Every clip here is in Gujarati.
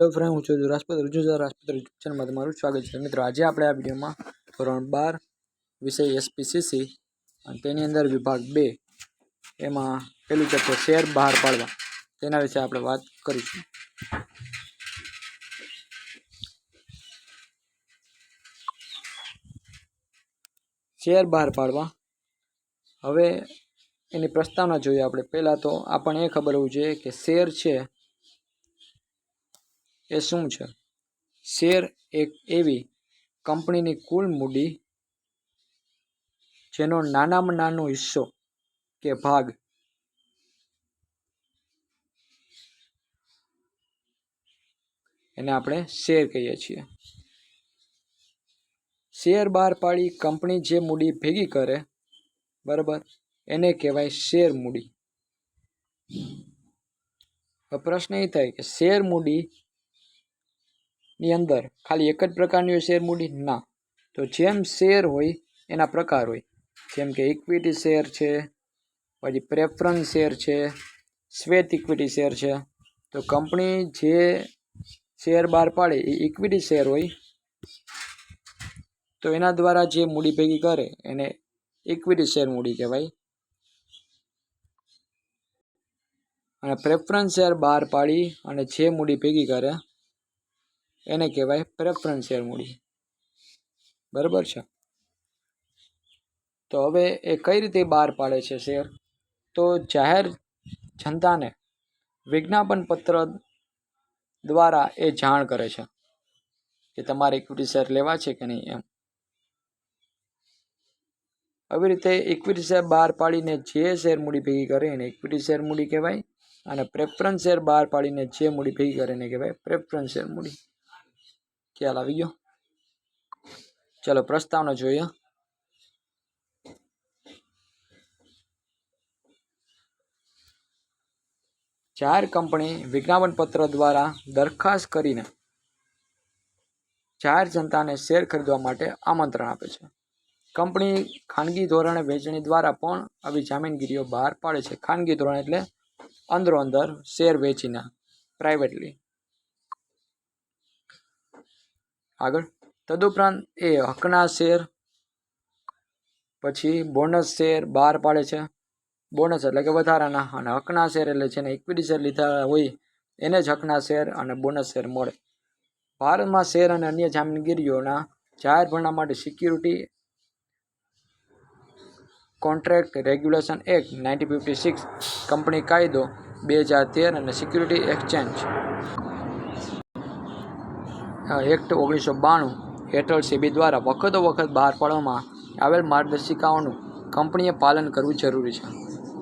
હેલો ફ્રેન્ડ હું છું રાજપૂત રજૂ રાજપૂત ચેનલમાં તમારું સ્વાગત છે. મિત્રો, આજે આપણે આ વિડીયોમાં ધોરણ બાર વિષય એસપીસીસી અને તેની અંદર વિભાગ બે એમાં પેલું ચેપ્ટર શેર બહાર પાડવા. તેના વિશે આપણે વાત કરીશું. શેર બહાર પાડવા. હવે એની પ્રસ્તાવના જોઈએ આપણે. પહેલાં તો આપણને એ ખબર હોવી જોઈએ કે શેર છે એ શું છે? શેર એક એવી કંપનીની કુલ મૂડી જેનો નાનામાં નાનો હિસ્સો કે ભાગ એને આપણે શેર કહીએ છીએ. શેર બહાર પાડી કંપની જે મૂડી ભેગી કરે, બરાબર, એને કહેવાય શેર મૂડી. પ્રશ્ન એ થાય કે શેર મૂડી ની અંદર ખાલી એક જ પ્રકારની હોય શેર મૂડી? ના. તો જેમ શેર હોય, એના પ્રકાર હોય. જેમ કે ઇક્વિટી શેર છે, પછી પ્રેફરન્સ શેર છે, શ્વેત ઇક્વિટી શેર છે. તો કંપની જે શેર બહાર પાડે, એ ઇક્વિટી શેર હોય. તો એના દ્વારા જે મૂડી ભેગી કરે, એને ઇક્વિટી શેર મૂડી કહેવાય. અને પ્રેફરન્સ શેર બહાર પાડી અને જે મૂડી ભેગી કરે એને કહેવાય પ્રેફરન્સ શેર મૂડી. બરાબર છે? તો હવે એ કઈ રીતે બહાર પાડે છે શેર તો જાહેર જનતાને વિજ્ઞાપન પત્ર દ્વારા એ જાણ કરે છે કે તમારે ઇક્વિટી શેર લેવા છે કે નહીં એમ. આવી રીતે ઇક્વિટી શેર બહાર પાડીને જે શેર મૂડી ભેગી કરે એને ઇક્વિટી શેર મૂડી કહેવાય અને પ્રેફરન્સ શેર બહાર પાડીને જે મૂડી ભેગી કરે એને કહેવાય પ્રેફરન્સ શેર મૂડી. ખ્યાલ આવી ગયો? ચલો, પ્રસ્તાવના જોઈએ. જાહેર કંપની વિજ્ઞાપન પત્ર દ્વારા દરખાસ્ત કરીને જાહેર જનતાને શેર ખરીદવા માટે આમંત્રણ આપે છે. કંપની ખાનગી ધોરણે વેચણી દ્વારા પણ આવી જામીનગીરીઓ બહાર પાડે છે. ખાનગી ધોરણ એટલે અંદરો અંદર શેર વેચીને પ્રાઇવેટલી આગળ. તદુપરાંત એ હકના શેર, પછી બોનસ શેર બહાર પાડે છે. બોનસ એટલે કે વધારાના અને હકના શેર એટલે જેને ઇક્વિટી શેર લીધા હોય, એને જ હકના શેર અને બોનસ શેર મળે. ભારતમાં શેર અને અન્ય જામીનગીરીઓના જાહેર ભરણા માટે security contract regulation act nineteen fifty six company કાયદો બે હજાર તેર અને સિક્યુરિટી એક્સચેન્જ એક્ટ ઓગણીસો બાણું હેઠળ સેબી દ્વારા વખતો વખત બહાર પાડવામાં આવેલ માર્ગદર્શિકાઓનું કંપનીએ પાલન કરવું જરૂરી છે.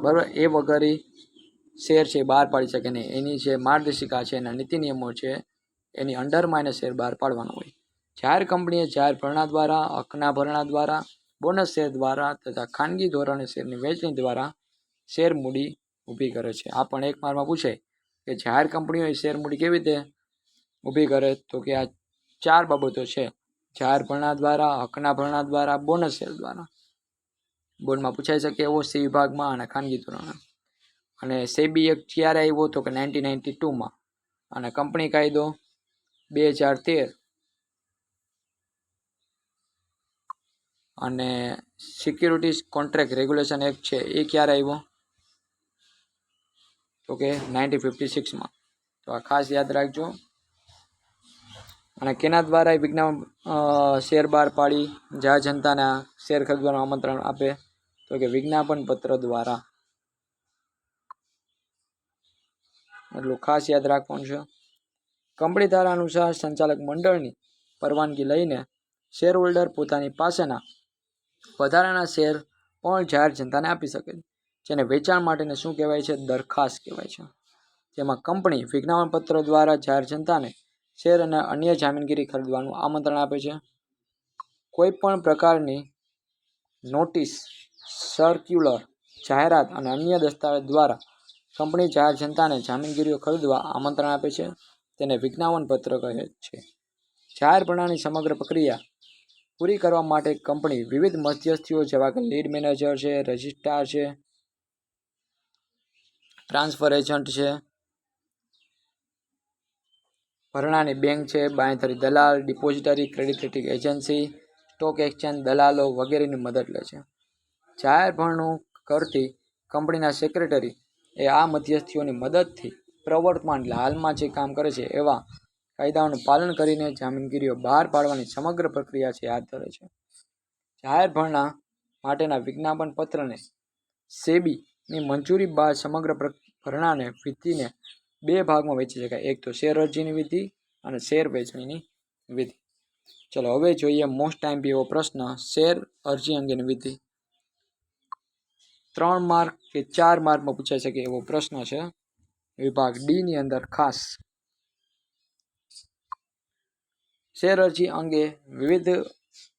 બરાબર? એ વગર શેર છે બહાર પાડી શકે નહીં. એની જે માર્ગદર્શિકા છે, એના નીતિ નિયમો છે, એની અંડરમાં એને શેર બહાર પાડવાનો હોય. જાહેર કંપનીએ જાહેર ભરણા દ્વારા હકના ભરણા દ્વારા, બોનસ શેર દ્વારા તથા ખાનગી ધોરણે શેરની વહેંચણી દ્વારા શેર મૂડી ઊભી કરે છે. આ પણ એક મારમાં પૂછાય કે જાહેર કંપનીઓએ શેર મૂડી કેવી રીતે ઊભી કરે તો કે આ ચાર બાબતો છે. જાહેર ભરણા દ્વારા, હકના ભરણા દ્વારા બોનસ સેલ દ્વારા. બોર્ડમાં પૂછાઈ શકે એવો સી વિભાગમાં અને ખાનગી ધોરણે. અને સેબી એક ક્યારે આવ્યો તો કે નાઇન્ટીન નાઇન્ટી ટુમાં અને કંપની કાયદો બે હજાર તેર. અને સિક્યુરિટીઝ કોન્ટ્રાક્ટ રેગ્યુલેશન એક્ટ છે એ ક્યારે આવ્યો? તો કે નાઇન્ટીન ફિફ્ટી સિક્સમાં તો આ ખાસ યાદ રાખજો. અને કેના દ્વારા એ વિજ્ઞાન શેર બહાર પાડી જાહેર જનતાના શેર ખરીદવાનું આમંત્રણ આપે. તો કે વિજ્ઞાપન પત્ર દ્વારા. એટલું ખાસ યાદ રાખવાનું છે. કંપની ધારા અનુસાર સંચાલક મંડળની પરવાનગી લઈને શેર હોલ્ડર પોતાની પાસેના વધારાના શેર પણ જાહેર જનતાને આપી શકે છે. જેને વેચાણ માટેને શું કહેવાય છે? દરખાસ્ત કહેવાય છે. જેમાં કંપની વિજ્ઞાપન પત્ર દ્વારા જાહેર જનતાને શેર અને અન્ય જામીનગીરી ખરીદવાનું આમંત્રણ આપે છે. કોઈ પણ પ્રકારની નોટિસ, સર્ક્યુલર જાહેરાત અને અન્ય દસ્તાવેજ દ્વારા કંપની જાહેર જનતાને જામીનગીરીઓ ખરીદવા આમંત્રણ આપે છે. તેને વિજ્ઞાપન પત્ર કહે છે. જાહેર ભરણાની સમગ્ર પ્રક્રિયા પૂરી કરવા માટે કંપની વિવિધ મધ્યસ્થીઓ જેવા કે લીડ મેનેજર છે, રજિસ્ટ્રાર છે, ટ્રાન્સફર એજન્ટ છે ભરણાની બેંક છે, બાંયધરી દલાલ, depository, credit rating agency, stock exchange, દલાલો વગેરેની મદદ લે છે. જાહેર ભરણું કરતી કંપનીના સેક્રેટરી એ આ મધ્યસ્થીઓની મદદથી પ્રવર્તમાન એટલે હાલમાં જે કામ કરે છે, એવા કાયદાઓનું પાલન કરીને જામીનગીરીઓ બહાર પાડવાની સમગ્ર પ્રક્રિયા છે હાથ ધરે છે. જાહેર ભરણા માટેના વિજ્ઞાપન પત્રને સેબીની મંજૂરી બાદ સમગ્ર ભરણાને વિધિને બે ભાગમાં વહેંચી શકાય. એક તો શેર અરજીની વિધિ અને શેર વેચણીની વિધિ. ચલો, હવે જોઈએ મોસ્ટ ટાઈમ એવો પ્રશ્ન શેર અરજી અંગેની વિધિ. ત્રણ માર્ક કે ચાર માર્કમાં પૂછાઈ શકે એવો પ્રશ્ન છે. વિભાગ ડી ની અંદર ખાસ. શેર અરજી અંગે વિવિધ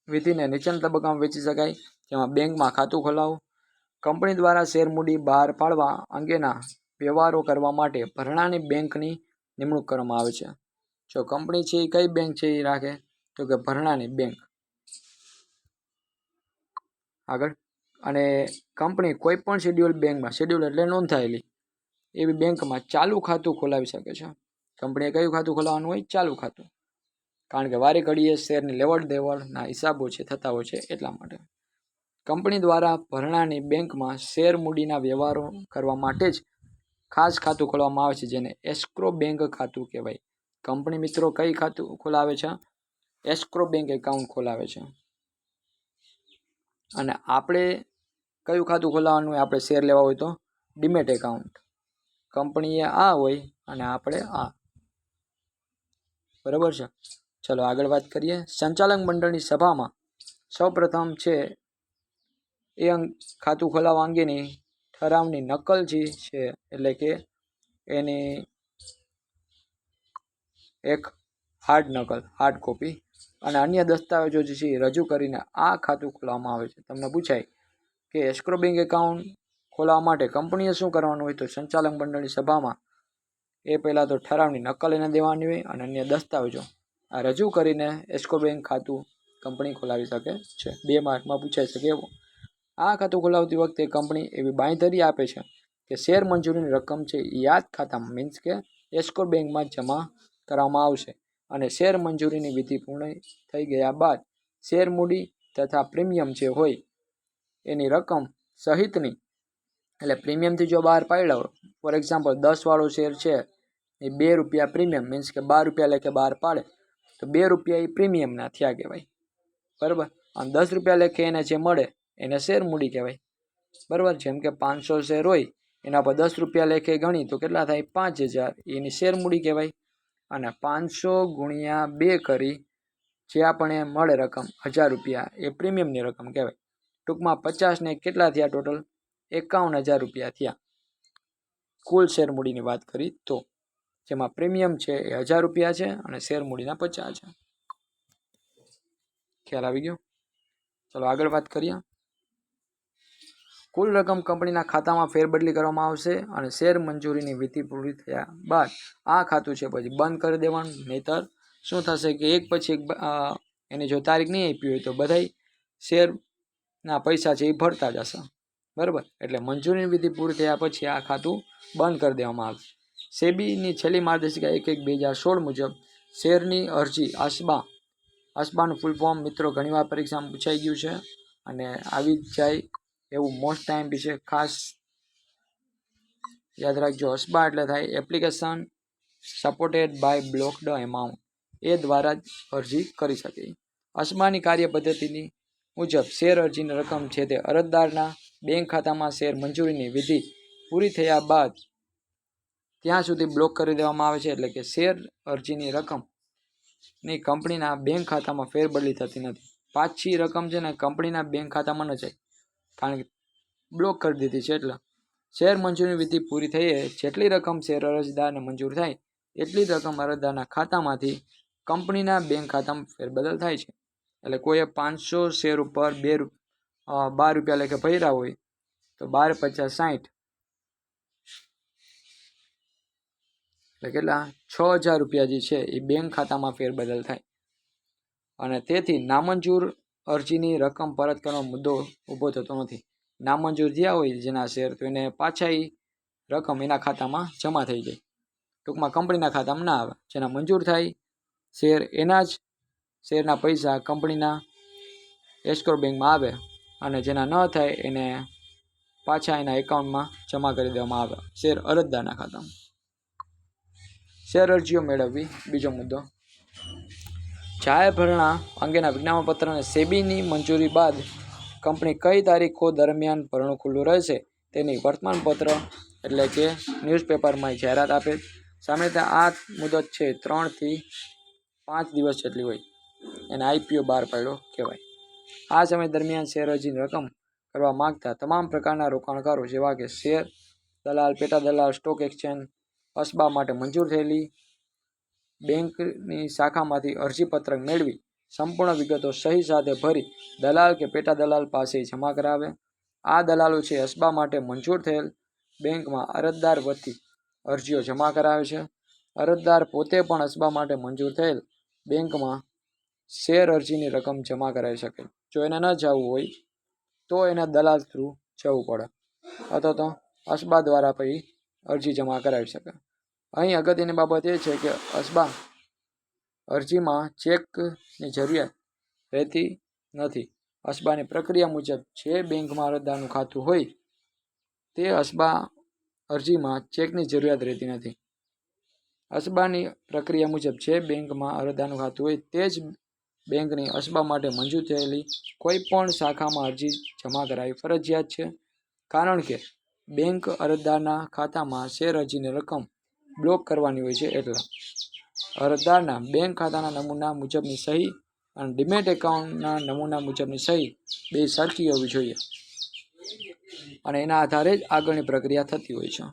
વિધિને નીચેના તબક્કામાં વેચી શકાય. જેમાં બેંકમાં ખાતું ખોલાવવું કંપની દ્વારા શેર મૂડી બહાર પાડવા અંગેના વ્યવહારો કરવા માટે ભરણાની બેંકની નિમણૂક કરવામાં આવે છે. જો કંપની છે, એ કઈ બેંક છે, એ રાખે? તો કે ભરણાની બેંક. આગળ. અને કંપની કોઈ પણ શેડ્યુલ બેંકમાં, શેડ્યુલ એટલે નોંધાયેલી, એવી બેંકમાં ચાલુ ખાતું ખોલાવી શકે છે. કંપનીએ કયું ખાતું ખોલાવવાનું હોય? ચાલુ ખાતું. કારણ કે વારે ઘડીએ શેરની લેવડ દેવડના હિસાબો છે, થતા હોય છે, એટલા માટે. કંપની દ્વારા ભરણાની બેંકમાં શેર મૂડીના વ્યવહારો કરવા માટે જ ખાસ ખાતું ખોલવામાં આવે છે, જેને એસ્ક્રો બેંક ખાતું કહેવાય. કંપની મિત્રો કઈ ખાતું ખોલાવે છે? એસ્ક્રો બેંક એકાઉન્ટ ખોલાવે છે. અને આપણે કયું ખાતું ખોલાવવાનું હોય? આપણે શેર લેવા હોય તો? ડીમેટ એકાઉન્ટ કંપનીએ આ હોય અને આપણે આ. બરાબર છે? ચલો આગળ વાત કરીએ. સંચાલક મંડળની સભામાં સૌપ્રથમ છે એ અંગ ખાતું ખોલાવવા અંગેની ઠરાવની નકલ જે છે, એટલે કે એની એક હાર્ડ નકલ હાર્ડ કોપી અને અન્ય દસ્તાવેજો જે છે રજૂ કરીને આ ખાતું ખોલવામાં આવે છે. તમને પૂછાય કે એસ્ક્રો બેંક એકાઉન્ટ ખોલાવવા માટે કંપનીએ શું કરવાનું હોય તો સંચાલક મંડળની સભામાં એ પહેલાં તો ઠરાવની નકલ એને દેવાની હોય અને અન્ય દસ્તાવેજો. આ રજૂ કરીને એસ્કો બેંક ખાતું કંપની ખોલાવી શકે છે. બે માર્કમાં પૂછાઈ શકે એવું. આ ખાતું ખોલાવતી વખતે કંપની એવી બાંયધરી આપે છે કે શેર મંજૂરીની રકમ છે એ યાદ ખાતામાં મીન્સ કે એસ્કો બેંકમાં જમા કરવામાં આવશે અને શેર મંજૂરીની વિધિ પૂર્ણ થઈ ગયા બાદ શેર મૂડી તથા પ્રીમિયમ જે હોય એની રકમ સહિતની, એટલે પ્રીમિયમથી જો બહાર પાડ્યો ફોર એક્ઝામ્પલ દસવાળો શેર છે એ બે રૂપિયા પ્રીમિયમ મીન્સ કે બાર રૂપિયા લેખે બહાર પાડે, તો બે રૂપિયા એ પ્રીમિયમના થયા કહેવાય. બરાબર? અને દસ રૂપિયા લેખે એને જે મળે એને શેર મૂડી કહેવાય. બરાબર? જેમ કે પાંચસો શેર હોય, એના પર દસ રૂપિયા લેખે ગણી, તો કેટલા થાય? પાંચ હજાર. એની શેર મૂડી કહેવાય. અને પાંચસો ગુણ્યા બે કરી, જે આપણે મળે રકમ, હજાર રૂપિયા. એ પ્રીમિયમની રકમ કહેવાય. ટૂંકમાં પચાસને કેટલા થયા ટોટલ? એકાવન હજાર રૂપિયા થયા. કુલ શેર મૂડીની વાત કરી તો, જેમાં પ્રીમિયમ છે એ હજાર રૂપિયા છે અને શેર મૂડીના પચાસ છે. ખ્યાલ આવી ગયો? ચલો આગળ વાત કરીએ. કુલ રકમ કંપનીના ખાતામાં ફેરબદલી કરવામાં આવશે અને શેર મંજૂરીની વિધિ પૂરી થયા બાદ આ ખાતું છે પછી બંધ કરી દેવાનું. નહીતર શું થશે કે એક પછી એક એને જો તારીખ નહીં આપી હોય તો બધાય શેરના પૈસા છે એ ભરતા જશે. બરાબર? એટલે મંજૂરીની વિધિ પૂરી થયા પછી આ ખાતું બંધ કરી દેવામાં આવશે. સેબીની છેલ્લી માર્ગદર્શિકા એક એક બે હજાર સોળ મુજબ શેરની અરજી અસબા અસબાનું ફૂલ ફોર્મ મિત્રો ઘણીવાર પરીક્ષામાં પૂછાઈ ગયું છે અને આવી જાય એવું મોસ્ટ ટાઈમ વિશે ખાસ યાદ રાખજો અસબા એટલે થાય application supported by blocked amount એ દ્વારા જ અરજી કરી શકે. અસમાની કાર્ય પદ્ધતિની મુજબ શેર અરજીની રકમ છે તે અરજદારના બેંક ખાતામાં શેર મંજૂરીની વિધિ પૂરી થયા બાદ ત્યાં સુધી બ્લોક કરી દેવામાં આવે છે. એટલે કે શેર અરજીની રકમની કંપનીના બેંક ખાતામાં ફેરબદલી થતી નથી. પાછી રકમ છે ને કંપનીના બેંક ખાતામાં ન જાય. કારણ કે બ્લોક કરી દીધી છે એટલે. શેર મંજૂરી વિધિ પૂરી થઈએ જેટલી રકમ શેર અરજદારને મંજૂર થાય, એટલી રકમ અરજદારના ખાતામાંથી કંપનીના બેંક ખાતામાં ફેરબદલ થાય છે. એટલે કોઈએ પાંચસો શેર ઉપર બે બાર રૂપિયા લેખે ભર્યા હોય, તો બાર પચાસ સાઠ એટલે કેટલા? છ હજાર રૂપિયા જે છે એ બેંક ખાતામાં ફેરબદલ થાય. અને તેથી નામંજૂર અરજીની રકમ પરત કરવાનો મુદ્દો ઊભો થતો નથી. નામંજૂર થયા હોય જેના શેર તો એને પાછા એ રકમ એના ખાતામાં જમા થઈ જાય ટૂંકમાં કંપનીના ખાતામાં ના આવે. જેના મંજૂર થાય શેર એના જ શેરના પૈસા કંપનીના એસ્કોર બેંકમાં આવે અને જેના ન થાય એને પાછા એના એકાઉન્ટમાં જમા કરી દેવામાં આવે. શેર અરજદારના ખાતામાં. શેર અરજીઓ મેળવવી બીજો મુદ્દો. જાહેર ભરણા અંગેના વિજ્ઞાપનપત્રને સેબીની મંજૂરી બાદ કંપની કઈ તારીખો દરમિયાન ભરણું ખુલ્લું રહેશે તેની વર્તમાનપત્ર એટલે કે ન્યૂઝપેપરમાં જાહેરાત આપે. સામાન્ય રીતે આ મુદત છે ત્રણથી પાંચ દિવસ જેટલી હોય. એને આઈપીઓ બહાર પાડ્યો કહેવાય. આ સમય દરમિયાન શેર અરજીની રકમ કરવા માંગતા તમામ પ્રકારના રોકાણકારો જેવા કે શેર દલાલ, પેટા દલાલ, સ્ટોક એક્સચેન્જ, અસબા માટે મંજૂર થયેલી બેંકની શાખામાંથી અરજીપત્રક મેળવી સંપૂર્ણ વિગતો સહી સાથે ભરી દલાલ કે પેટા દલાલ પાસે જમા કરાવે. આ દલાલો છે અસબા માટે મંજૂર થયેલ બેંકમાં અરજદાર વતી અરજીઓ જમા કરાવે છે. અરજદાર પોતે પણ અસબા માટે મંજૂર થયેલ બેંકમાં શેર અરજીની રકમ જમા કરાવી શકે. જો એને ન જવું હોય તો એને દલાલ થ્રુ જવું પડે. અથવા તો અસબા દ્વારા પછી અરજી જમા કરાવી શકે. અહીં અગત્યની બાબત એ છે કે અસબા અરજીમાં ચેકની જરૂરિયાત રહેતી નથી. અસબાની પ્રક્રિયા મુજબ જે બેંકમાં અરજદારનું ખાતું હોય તે અસબા અરજીમાં ચેકની જરૂરિયાત રહેતી નથી. અસબાની પ્રક્રિયા મુજબ જે બેંકમાં અરજદારનું ખાતું હોય તે જ બેંકની અસબા માટે મંજૂર થયેલી કોઈ પણ શાખામાં અરજી જમા કરાવી ફરજિયાત છે. કારણ કે બેંક અરજદારના ખાતામાં શેર અરજીની રકમ બ્લોક કરવાની હોય છે એટલે. અરજદારના બેંક ખાતાના નમૂના મુજબની સહી અને ડીમેટ એકાઉન્ટના નમૂના મુજબની સહી બે સરખી હોવી જોઈએ. અને એના આધારે જ આગળની પ્રક્રિયા થતી હોય છે.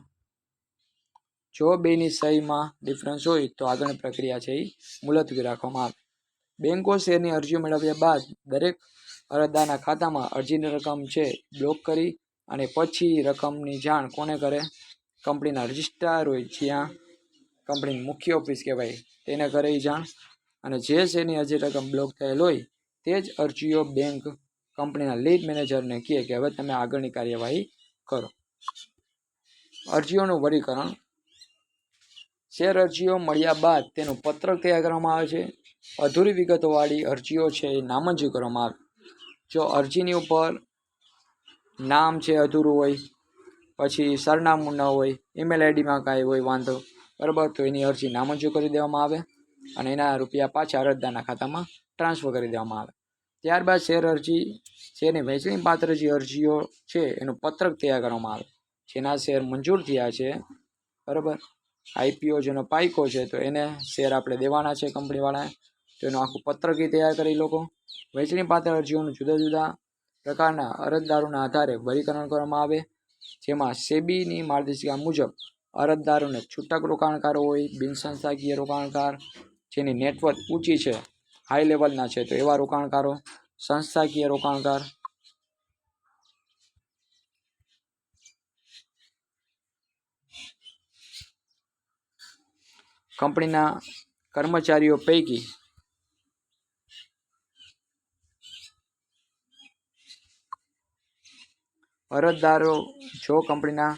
જો બેની સહીમાં ડિફરન્સ હોય તો આગળની પ્રક્રિયા છે એ મુલતવી રાખવામાં આવે. બેંકો શેરની અરજી મેળવ્યા બાદ દરેક અરજદારના ખાતામાં અરજીની રકમ છે બ્લોક કરી અને પછી રકમની જાણ કોને કરે? કંપનીના રજિસ્ટ્રાર હોય જ્યાં કંપનીની મુખ્ય ઓફિસ કહેવાય, તેને કરે જાણ. અને જે શેરની અરજી રકમ બ્લોક થયેલ હોય, તે જ અરજીઓ બેંક કંપનીના લીડ મેનેજરને કહે કે હવે તમે આગળની કાર્યવાહી કરો. અરજીઓનું વર્ગીકરણ. શેર અરજીઓ મળ્યા બાદ તેનું પત્રક તૈયાર કરવામાં આવે છે. અધૂરી વિગતોવાળી અરજીઓ છે એ નામંજૂર કરવામાં આવે. જો અરજીની ઉપર નામ છે અધૂરું હોય પછી સરનામું ન હોય ઈમેલ આઈડીમાં કાંઈ હોય, વાંધો, બરાબર? તો એની અરજી નામંજૂર કરી દેવામાં આવે અને એના રૂપિયા પાછા અરજદારના ખાતામાં ટ્રાન્સફર કરી દેવામાં આવે. ત્યારબાદ શેર અરજી, શેરની વહેંચણી પાત્ર જે અરજીઓ છે, એનું પત્રક તૈયાર કરવામાં આવે. જેના શેર મંજૂર થયા છે, બરાબર? આઈપીઓ જેનો પાયકો છે, તો એને શેર આપણે દેવાના છે કંપનીવાળાએ. તો એનું આખું પત્રક તૈયાર કરી લોકો. વહેંચણી પાત્ર અરજીઓનું જુદા જુદા પ્રકારના અરજદારોના આધારે વર્ગીકરણ કરવામાં આવે. જેમાં સેબીની માર્ગદર્શિકા મુજબ અરજદારોને છૂટક રોકાણકારો હોય બિનસંસ્થાકીય રોકાણકાર જેની નેટવર્ક ઊંચી છે, હાઈ લેવલના છે, તો એવા રોકાણકારો સંસ્થાકીય રોકાણકાર કંપનીના કર્મચારીઓ પૈકી અરજદારો જો કંપનીના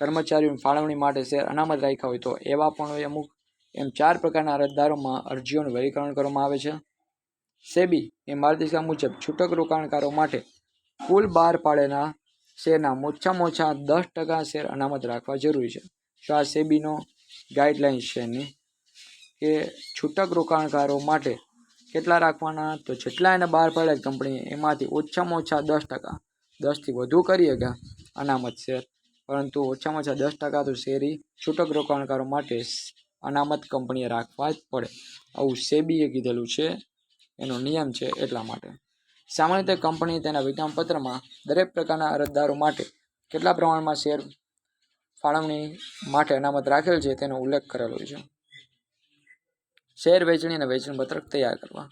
કર્મચારીઓની ફાળવણી માટે શેર અનામત રાખ્યા હોય તો એવા પણ અમુક. એમ ચાર પ્રકારના અરજદારોમાં અરજીઓનું વર્ગીકરણ કરવામાં આવે છે. સેબી એ માર્ગદર્શિકા મુજબ છૂટક રોકાણકારો માટે કુલ બહાર પાડેલા શેરના ઓછામાં ઓછા દસ ટકા શેર અનામત રાખવા જરૂરી છે. જો આ સેબીનો ગાઈડલાઇન્સ છે એની કે છૂટક રોકાણકારો માટે કેટલા રાખવાના? તો જેટલા એને બહાર પાડે કંપની એમાંથી ઓછામાં ઓછા દસ ટકા દસથી વધુ કરીએ કે અનામત શેર. પરંતુ ઓછામાં ઓછા દસ ટકા તો શેરી છૂટક રોકાણકારો માટે અનામત કંપનીએ રાખવા જ પડે. આવું સેબીએ કીધેલું છે. એનો નિયમ છે એટલા માટે. સામાન્ય રીતે કંપની તેના વિજ્ઞાપનપત્રમાં દરેક પ્રકારના અરજદારો માટે કેટલા પ્રમાણમાં શેર ફાળવણી માટે અનામત રાખેલ છે તેનો ઉલ્લેખ કરેલો છે. શેર વેચણી અને વેચણ પત્રક તૈયાર કરવા.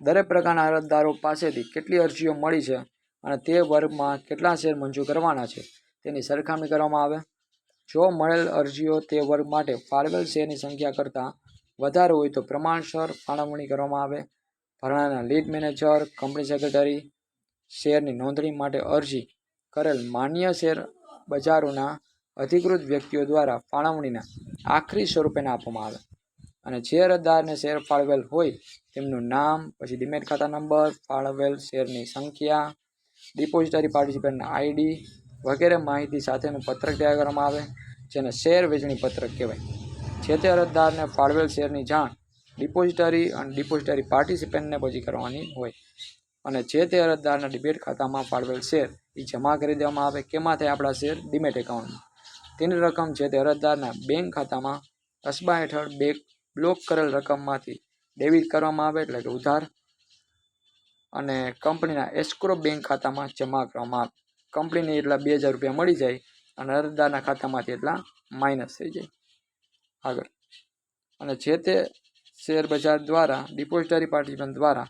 દરેક પ્રકારના અરજદારો પાસેથી કેટલી અરજીઓ મળી છે અને તે વર્ગમાં કેટલા શેર મંજૂર કરવાના છે તેની સરખામણી કરવામાં આવે. જો મળેલ અરજીઓ તે વર્ગ માટે ફાળવેલ શેરની સંખ્યા કરતાં વધારે હોય તો પ્રમાણસર ફાળવણી કરવામાં આવે. ભરણાના લીડ મેનેજર, કંપની સેક્રેટરી, શેરની નોંધણી માટે અરજી કરેલ માન્ય શેર બજારોના અધિકૃત વ્યક્તિઓ દ્વારા ફાળવણીના આખરી સ્વરૂપેને આપવામાં આવે. અને જે અરજદારને શેર ફાળવેલ હોય તેમનું નામ, પછી ડિમેટ ખાતા નંબર, ફાળવેલ શેરની સંખ્યા ડિપોઝિટરી પાર્ટિસિપન્ટના આઈડી વગેરે માહિતી સાથેનું પત્રક તૈયાર કરવામાં આવે, જેને શેર વેચણી પત્રક કહેવાય. જે તે અરજદારને ફાળવેલ શેરની જાણ ડિપોઝિટરી અને ડિપોઝિટરી પાર્ટિસિપન્ટને પછી કરવાની હોય. અને જે તે અરજદારના ડિબેટ ખાતામાં ફાળવેલ શેર એ જમા કરી દેવામાં આવે કેમાંથી આપણા શેર ડિમેટ એકાઉન્ટમાં. તેની રકમ જે તે અરજદારના બેંક ખાતામાં કસબા હેઠળ બે બ્લોક કરેલ રકમમાંથી ડેબિટ કરવામાં આવે એટલે કે ઉધાર અને કંપનીના એસ્ક્રો બેંક ખાતામાં જમા કરવામાં આવે કંપનીને એટલા બે હજાર રૂપિયા મળી જાય અને અરજદારના ખાતામાંથી એટલા માઇનસ થઈ જાય. આગળ. અને જે તે શેર બજાર દ્વારા ડિપોઝિટરી પાર્ટિસિપન્ટ દ્વારા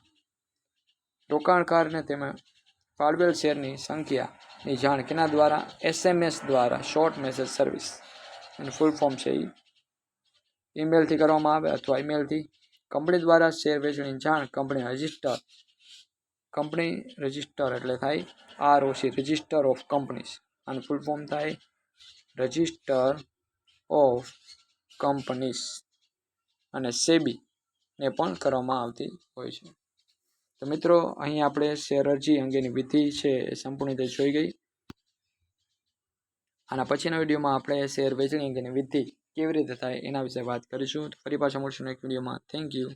રોકાણકારને તેમાં ફાળવેલ શેરની સંખ્યાની જાણ કેના દ્વારા? એસએમએસ દ્વારા શોર્ટ મેસેજ સર્વિસ એનું ફૂલ ફોર્મ છે એ ઈમેલથી કરવામાં આવે અથવા ઈમેલથી કંપની દ્વારા શેર વેચણીની જાણ, કંપની રજિસ્ટર કંપની રજિસ્ટર એટલે થાય R O C register of companies. અને ફૂલ ફોર્મ થાય રજિસ્ટર ઓફ કંપનીઝ. અને સેબી ને પણ કરવામાં આવતી હોય છે. તો મિત્રો, અહીં આપણે શેર અરજી અંગેની વિધિ છે એ સંપૂર્ણ રીતે જોઈ ગઈ. આના પછીના વિડીયોમાં આપણે શેર વેચણી અંગેની વિધિ કેવી રીતે થાય એના વિશે વાત કરીશું. ફરી પાછા મળશું એક વિડીયોમાં. Thank you